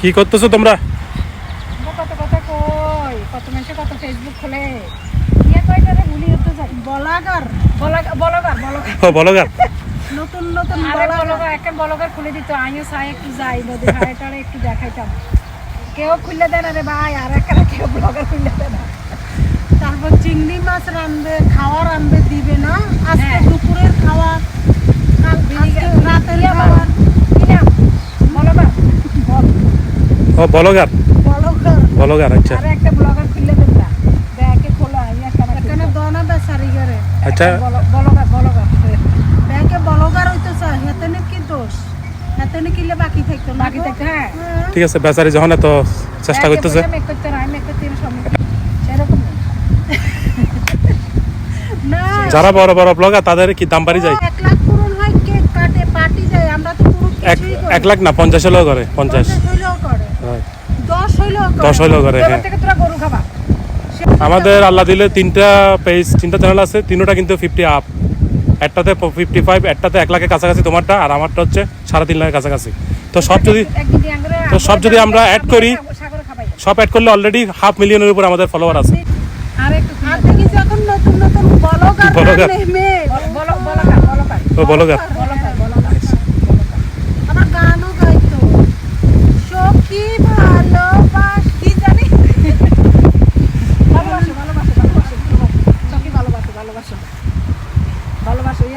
কি করতেছো তোমরা? কত কথা কই? কত মানুষে কত ফেসবুক খোলে? ইয়ে কয়টারে ভুলি হতে যাই। বলাগার বলগার বলগার বলগার। ও বলো গা নতুন নতুন আরে বলাগার। বলগার একটা বলগার খুলে দিত। আমিও একটু যাই নদী একটু দেখাইতাম। কেউ খুলে দেয় না রে ভাই আর একটা কেউ ব্লগার খুলে দেয় না। তারপর চিংড়ি মাছ রানবে খাওয়া রানবে দিবে না আজকে হ্যাঁ। দুপুরের খাওয়া কাল আজকে রাতের ইয়ে খাওয়া কি নাম বলগার ও বলগার? বলগার। বলগার আচ্ছা। আরে একটা ব্লগার খুলে দেন খোলা ইয়ে দনা করে আচ্ছা। বলগার বলগার। ব্যাগে বলগার হইতো স্যার হেতেনে কি দোষ? হেতেনে কিলে বাকি থাকতো বাকি? হ্যাঁ। হ্যাঁ। ঠিক আছে বেচারি যখন এত চেষ্টা করতেছে। করতে না মেক করতে সময় সেরকম না। না। যারা বড় বড় ব্লগার তাদের কি দাম বাড়ি যায়? এক লাখ পূরণ হয় কেক কাটে পার্টি যায় আমরা এক এক লাখ না পঞ্চাশ হলেও করে পঞ্চাশ পঞ্চাশ হইলেও করে হয়। দশ হইলেও করে হ্যাঁ। আমাদের আল্লাহ দিলে তিনটা পেজ তিনটা চ্যানেল আছে তিনটা কিন্তু ফিফটি আপ একটাতে ফিফটি ফাইভ একটাতে এক লাখের কাছাকাছি তোমারটা আর আমারটা হচ্ছে সাড়ে তিন লাখের কাছাকাছি। তো সব যদি তো সব যদি আমরা অ্যাড করি, সব অ্যাড করলে অলরেডি হাফ মিলিয়নের উপর আমাদের ফলোয়ার আছে। বলগার ভালোবাসো। ভালোবাসো